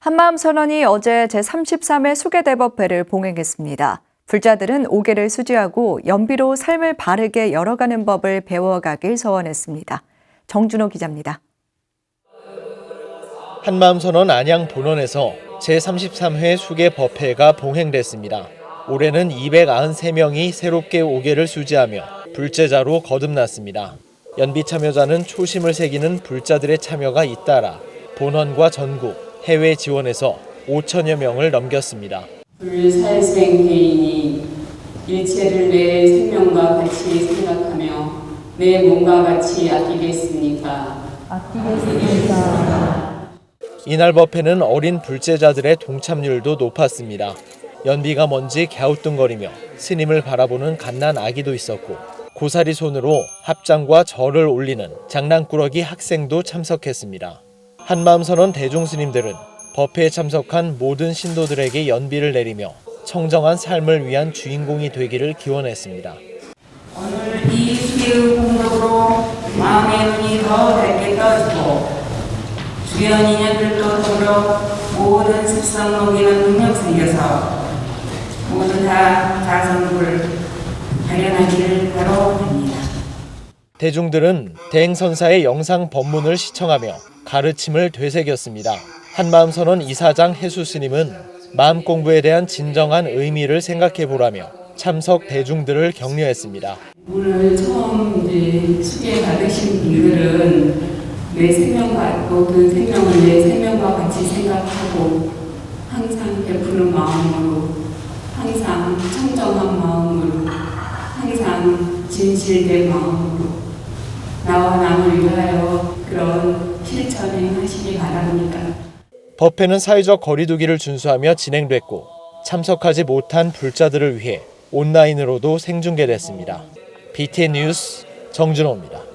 한마음 선언이 어제 제33회 수계대법회를 봉행했습니다. 불자들은 오계를 수지하고 연비로 삶을 바르게 열어가는 법을 배워가길 서원했습니다. 정준호 기자입니다. 한마음 선언 안양 본원에서 제33회 수계 법회가 봉행됐습니다. 올해는 293명이 새롭게 오계를 수지하며 불제자로 거듭났습니다. 연비 참여자는 초심을 새기는 불자들의 참여가 잇따라 본원과 전국, 해외 지원에서 5천여 명을 넘겼습니다. 불살생 개인이 일체를 내 생명과 같이 생각하며 내 몸과 같이 아끼겠습니까? 이날 법회는 어린 불제자들의 동참률도 높았습니다. 연비가 먼지 갸우뚱거리며 스님을 바라보는 갓난 아기도 있었고 고사리 손으로 합장과 절을 올리는 장난꾸러기 학생도 참석했습니다. 한마음 선언 대종스님들은 법회에 참석한 모든 신도들에게 연비를 내리며 청정한 삶을 위한 주인공이 되기를 기원했습니다. 오늘 이 수계의 공덕으로 마음의 눈이 더 밝게 떠지고 주변 인연들도 더불어 모든 습성 넘기는 능력 생겨서 모두 다 자성불 발현하기를 바라옵니다. 대중들은 대행선사의 영상 법문을 시청하며 가르침을 되새겼습니다. 한마음 선언 이사장 해수 스님은 마음 공부에 대한 진정한 의미를 생각해 보라며 참석 대중들을 격려했습니다. 오늘 처음 이제 수계 받으신 분들은 내 생명과 모든 생명을 내 생명과 같이 생각하고 항상 베푸는 마음으로 항상 청정한 마음으로 항상 진실된 마음으로 나와 남을 위하여 바랍니다. 법회는 사회적 거리두기를 준수하며 진행됐고 참석하지 못한 불자들을 위해 온라인으로도 생중계됐습니다. BTN 뉴스 정준호입니다.